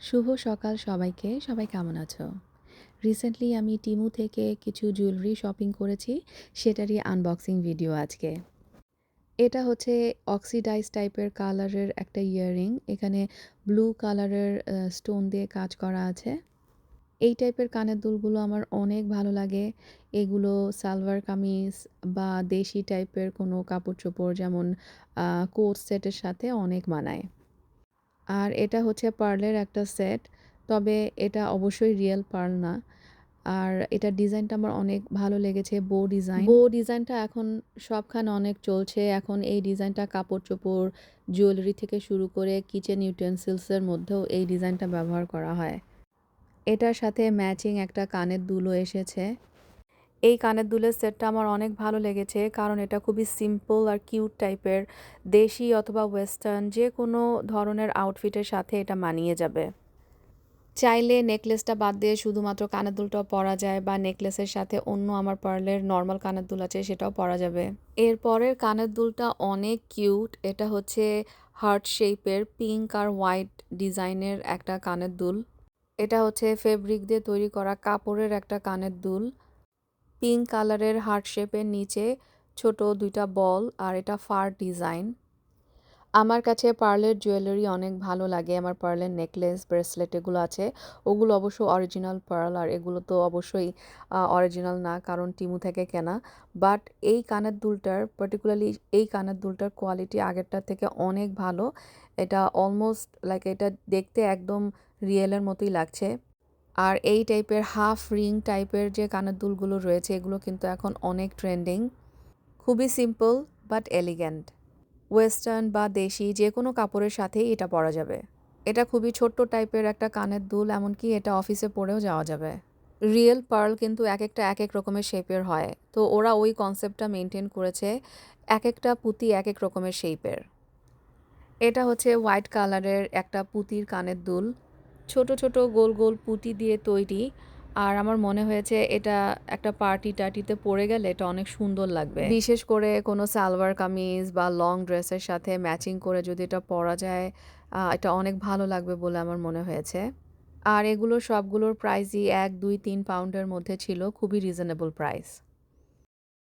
শুভ সকাল সবাইকে। সবাই কেমন আছো? রিসেন্টলি আমি টিমু থেকে কিছু জুয়েলারি শপিং করেছি। সেটারই আনবক্সিং ভিডিও আজকে। এটা হচ্ছে অক্সিডাইজ টাইপের কালারের একটা ইয়াররিং। এখানে ব্লু কালারের স্টোন দিয়ে কাজ করা আছে। এই টাইপের কানের দুলগুলো আমার অনেক ভালো লাগে। এগুলো সালোয়ার কামিজ বা দেশি টাইপের কোনো কাপড়-চোপড় যেমন আ কোট সেটের সাথে অনেক মানায়। আর এটা হচ্ছে পার্লের একটা সেট। তবে এটা অবশ্যই রিয়েল পার্ল না। আর এটার ডিজাইনটা আমার অনেক ভালো লেগেছে বো ডিজাইন। বো ডিজাইনটা এখন সবখানে অনেক চলছে। এখন এই ডিজাইনটা কাপড়-চোপড়, জুয়েলারি থেকে শুরু করে কিচেন ইউটেনসিলস এর মধ্যেও এই ডিজাইনটা ব্যবহার করা হয়। এটার সাথে ম্যাচিং একটা কানের দুলও এসেছে। এই কানের দুলের সেটটা আমার অনেক ভালো লেগেছে। কারণ এটা খুবই সিম্পল আর কিউট টাইপের। দেশি অথবা ওয়েস্টার্ন যে কোনো ধরনের আউটফিটের সাথে এটা মানিয়ে যাবে। চাইলে নেকলেসটা বাদ দিয়ে শুধুমাত্র কানের দুলটাও পরা যায় বা নেকলেসের সাথে অন্য আমার পার্লের নর্মাল কানের দুল আছে সেটাও পরা যাবে। এর পরের কানের দুলটা অনেক কিউট। এটা হচ্ছে হার্ট শেপের পিঙ্ক আর হোয়াইট ডিজাইনের একটা কানের দুল। এটা হচ্ছে ফেব্রিক দিয়ে তৈরি করা কাপড়ের একটা কানের দুল। পিঙ্ক কালারের হার্ট শেপের নিচে ছোট ২ টা বল আর এটা ফার ডিজাইন। আমার কাছে পার্লের জুয়েলারি অনেক ভালো লাগে। আমার পার্লের নেকলেস, ব্রেসলেট এগুলো আছে। ওগুলো অবশ্য অরিজিনাল পার্ল আর এগুলো তো অবশ্যই অরিজিনাল না কারণ টিমু থেকে কেনা। বাট এই কানের দুলটার পার্টিকুলারলি এই কানের দুলটার কোয়ালিটি আগেরটার থেকে অনেক ভালো। এটা অলমোস্ট লাইক এটা দেখতে একদম রিয়েলের মতোই লাগছে। আর এই টাইপের হাফ রিং টাইপের যে কানের দুলগুলো রয়েছে, এগুলো কিন্তু এখন অনেক ট্রেন্ডিং। খুবই সিম্পল বাট এলিগ্যান্ট। ওয়েস্টার্ন বা দেশি যে কোনো কাপড়ের সাথেই এটা পরা যাবে। এটা খুবই ছোট্ট টাইপের একটা কানের দুল, এমনকি এটা অফিসে পরেও যাওয়া যাবে। রিয়েল পার্ল কিন্তু এক একটা এক এক রকমের শেপের হয়। তো ওরা ওই কনসেপ্টটা মেনটেন করেছে। এক একটা পুঁতি এক এক রকমের শেপের। এটা হচ্ছে হোয়াইট কালারের একটা পুঁতির কানের দুল। ছোট, ছোট গোল, গোল পুঁতি দিয়ে তৈরি। আর আমার মনে হয়েছে এটা একটা পার্টি-টার্টিতে পরে গেলে এটা অনেক সুন্দর লাগবে। বিশেষ করে কোনো সালোয়ার কামিজ বা লং ড্রেসের সাথে ম্যাচিং করে যদি এটা পরা যায় এটা অনেক ভালো লাগবে বলে আমার মনে হয়েছে। আর এগুলো সবগুলোর প্রাইসই ১, ২, ৩ পাউন্ডের মধ্যে ছিল। খুবই রিজনেবল প্রাইস।